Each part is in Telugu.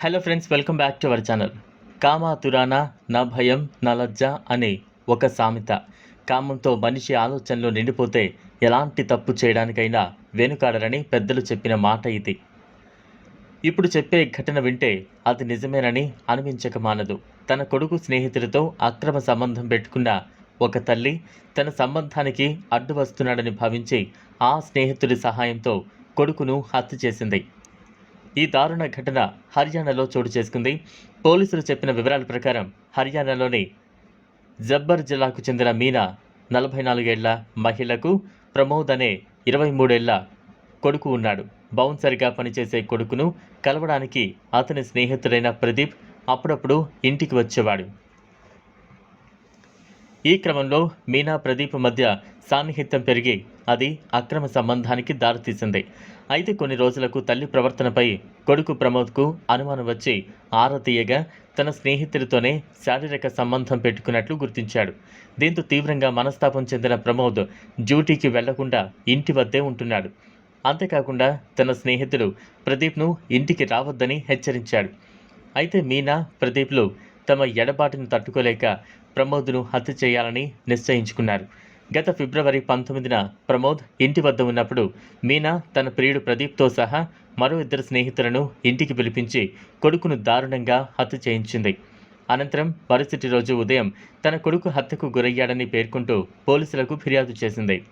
Hello friends welcome back to our channel comma తురానా నా భయం నా లజ్జ అనే ఒక సామెత. కామంతో మనిషి ఆలోచనలు నిండిపోతే ఎలాంటి తప్పు చేయడానికైనా వెనుకాడరని పెద్దలు చెప్పిన మాట ఇది. ఇప్పుడు చెప్పే ఘటన వింటే అది నిజమేనని అనిపించక మానదు. తన కొడుకు స్నేహితుడితో అక్రమ సంబంధం పెట్టుకున్న ఒక తల్లి తన సంబంధానికి అడ్డు వస్తున్నాడని భావించి ఆ స్నేహితుడి సహాయంతో కొడుకును హత్య చేసింది. ఈ దారుణ ఘటన హర్యానాలో చోటు చేసుకుంది. పోలీసులు చెప్పిన వివరాల ప్రకారం హర్యానాలోని జబ్బర్ జిల్లాకు చెందిన మీనా నలభై నాలుగేళ్ళ మహిళకు ప్రమోద్ అనే ఇరవై మూడేళ్ళ కొడుకు ఉన్నాడు. బౌన్సర్గా పనిచేసే కొడుకును కలవడానికి అతని స్నేహితుడైన ప్రదీప్ అప్పుడప్పుడు ఇంటికి వచ్చేవాడు. ఈ క్రమంలో మీనా ప్రదీప్ మధ్య సాన్నిహిత్యం పెరిగి అది అక్రమ సంబంధానికి దారితీసింది అయితే కొన్ని రోజులకు తల్లి ప్రవర్తనపై కొడుకు ప్రమోద్కు అనుమానం వచ్చి ఆరతీయగా తన స్నేహితుడితోనే శారీరక సంబంధం పెట్టుకున్నట్లు గుర్తించాడు. దీంతో తీవ్రంగా మనస్తాపం చెందిన ప్రమోద్ డ్యూటీకి వెళ్ళకుండా ఇంటి వద్దే ఉంటున్నాడు. అంతేకాకుండా తన స్నేహితుడు ప్రదీప్ను ఇంటికి రావద్దని హెచ్చరించాడు. అయితే మీనా ప్రదీప్లు తమ ఎడబాటును తట్టుకోలేక ప్రమోద్ను హత్య చేయాలని నిశ్చయించుకున్నారు. గత ఫిబ్రవరి పంతొమ్మిదిన ప్రమోద్ ఇంటి వద్ద ఉన్నప్పుడు మీనా తన ప్రియుడు ప్రదీప్తో సహా మరో ఇద్దరు స్నేహితులను ఇంటికి పిలిపించి కొడుకును దారుణంగా హత్య చేయించింది. అనంతరం మరుసటి రోజు ఉదయం తన కొడుకు హత్యకు గురయ్యాడని పేర్కొంటూ పోలీసులకు ఫిర్యాదు చేసింది.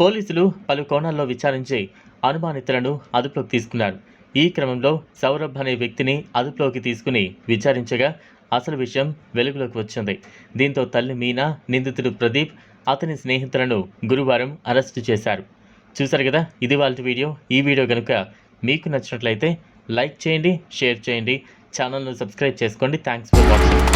పోలీసులు పలు కోణాల్లో విచారించి అనుమానితులను అదుపులోకి తీసుకున్నారు. ఈ క్రమంలో సౌరభ్ అనే వ్యక్తిని అదుపులోకి తీసుకుని విచారించగా అసలు విషయం వెలుగులోకి వచ్చింది. దీంతో తల్లి మీనా నిందితుడు ప్రదీప్ అతని స్నేహితులను గురువారం అరెస్టు చేశారు. చూశారు కదా ఇది వాళ్ళ వీడియో. ఈ వీడియో కనుక మీకు నచ్చినట్లయితే లైక్ చేయండి షేర్ చేయండి. ఛానల్ను సబ్స్క్రైబ్ చేసుకోండి. Thanks for watching.